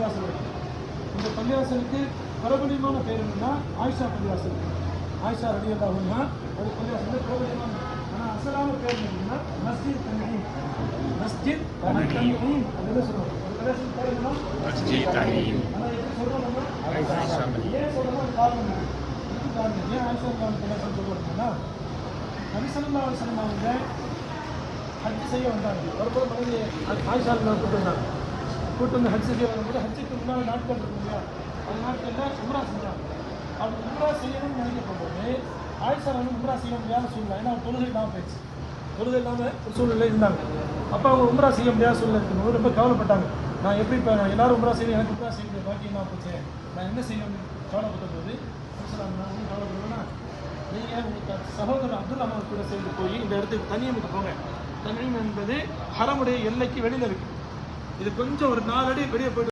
பள்ளிவாசல் இருக்கு இந்த பள்ளிவாசலுக்கு பிரபலியமான பேர் என்னன்னா ஆயிஷா பள்ளிவாசல். ஆயிஷா ரடி அல்லாஹுன்னா ஒரு பள்ளிவாசல் பிரபலியமான ஆனால் அசலான பேர் என்னன்னா மஸ்ஜித் தன்ஹீம் மஸ்ஜித் தன்ஹீம் அப்படின்னு ஒரு என்னன்னா மஸ்ஜித் தன்ஹீம். ஆனால் எப்படி பள்ளி. ஏன் சொல்றோம் ஒரு காரணம். இதுக்கு காரணம்? ஏன் ஆயிஷா பள்ளிவாசல் சொல்றோம்னா நபிசல்லா அவங்க ஹஜ் செய்ய வந்தாங்க ஒருபுறம் மனைவி ஆயிஷா கூட்டு வந்தாங்க. கூட்டு வந்து ஹஜ் செய்ய வரும்போது ஹஜ்ஜுக்கு முன்னாடி நாட்கள் இருக்கும் இல்லையா? அந்த நாட்களில் உம்ரா செஞ்சாங்க அப்படி உம்ரா செய்யணும்னு நினைக்க போகும்போது ஆயிஷா வந்து உம்ரா செய்ய முடியாத சூழ்நிலை. ஏன்னா அவங்க தொழுகை இல்லாமல் போயிடுச்சு. தொழுகை இல்லாமல் ஒரு சூழ்நிலை இருந்தாங்க. அப்போ அவங்க உம்ரா செய்ய முடியாத சூழ்நிலை இருக்கும்போது ரொம்ப கவலைப்பட்டாங்க. நான் எப்படி இப்போ எல்லாரும் உம்ரா செய்யணும் எனக்கு உம்ரா செய்ய பாக்கி என்ன போச்சு நான் என்ன செய்யணும்னு கவலைப்பட்ட போது நான் ஒன்றும் கவலைப்படுவேன்னா நீங்கள் உங்கள் சகோதரர் அப்துல் அஹமது கூட சேர்ந்து போய் இந்த இடத்துக்கு தனியமுக்கு போங்க. தனியம் என்பது ஹரமுடைய எல்லைக்கு வெளியில் இருக்குது இது கொஞ்சம் ஒரு நாலு அடி வெளியே போயிட்டு